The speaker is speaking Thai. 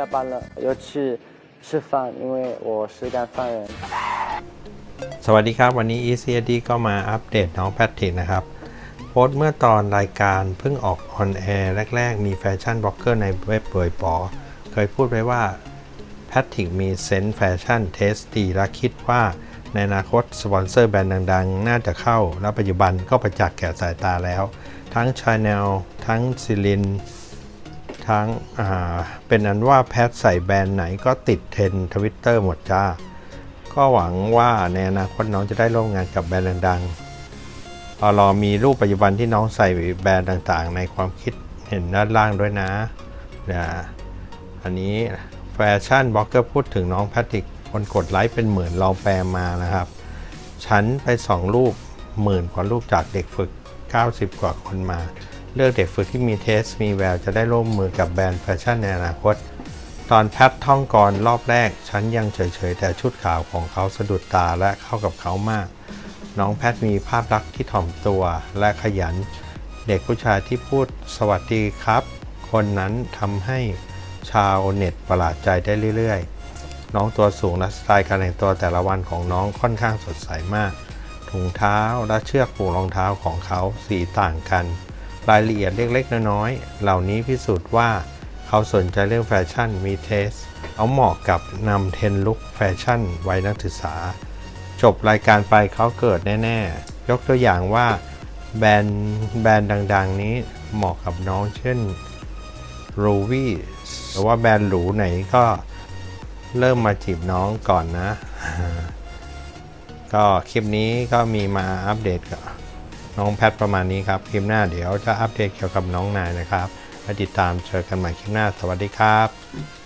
下班了，又去吃饭，因为我是干饭人。 สวัสดีครับ วันนี้ ECD ก็มาอัปเดตน้องแพทริกนะครับ โพสต์เมื่อตอนรายการเพิ่งออกออนแอร์แรก ๆ มีแฟชั่นบล็อกเกอร์ในเว็บเผยปอ เคยพูดไว้ว่าแพทริกมีเซนส์แฟชั่นเทสดีและคิดว่าในอนาคตสปอนเซอร์แบรนด์ดัง ๆ น่าจะเข้า และปัจจุบันก็ประจักษ์แก่สายตาแล้ว ทั้ง Chanel ทั้งซิลิน ั้ง เป็นอันว่าแพทใส่แบรนด์ไหนก็ติดเทรนทวิตเตอร์หมดจ้า ก็หวังว่าในอนาคตน้องจะได้ร่วมงานกับแบรนด์ดังๆพอรอมีรูปปัจจุบันที่น้องใส่แบรนด์ต่างๆ ในความคิดเห็นด้านล่างด้วยนะนะอันนี้แฟชั่นบล็อกเกอร์พูดถึงน้องแพทริกคนกดไลค์เป็นหมื่นลองแปลมานะครับ ฉันไปสองรูปหมื่นกว่ารูปจากเด็กฝึก 90 กว่าคนมา เลือกเด็กฝึกที่มีเทส มีแววจะได้ร่วมมือกับแบรนด์แฟชั่นในอนาคต ตอนแพทท่องกรรอบแรก ฉันยังเฉยๆ แต่ชุดขาวของเขาสะดุดตาและเข้ากับเขามาก น้องแพทมีภาพลักษณ์ที่ถ่อมตัวและขยัน เด็กผู้ชายที่พูดสวัสดีครับ คนนั้นทำให้ชาวเน็ตประหลาดใจได้เรื่อยๆ น้องตัวสูงและสไตล์การแต่งตัวแต่ละวันของน้องค่อนข้างสดใสมากถุงเท้าและเชือกผูกรองเท้าของเขาสีต่างกัน รายละเอียดเล็กๆ น้อยๆ เหล่านี้พิสูจน์ว่าเขาสนใจเรื่องแฟชั่นมีเทส เอาเหมาะกับนำเทนลุคแฟชั่นไว้นักศึกษา จบรายการไปเขาเกิดแน่ ๆ ยกตัวอย่างว่าแบรนด์แบรนด์ดัง ๆ นี้เหมาะกับน้องเช่นรูวี่หรือว่าแบรนด์หรูไหนก็เริ่มมาจีบน้องก่อนนะ ก็คลิปนี้ก็มีมาอัปเดตกับ น้องแพทประมาณนี้ครับ คลิปหน้าเดี๋ยวจะอัปเดตเกี่ยวกับน้องนายนะครับ และติดตามเจอกันใหม่คลิปหน้า สวัสดีครับ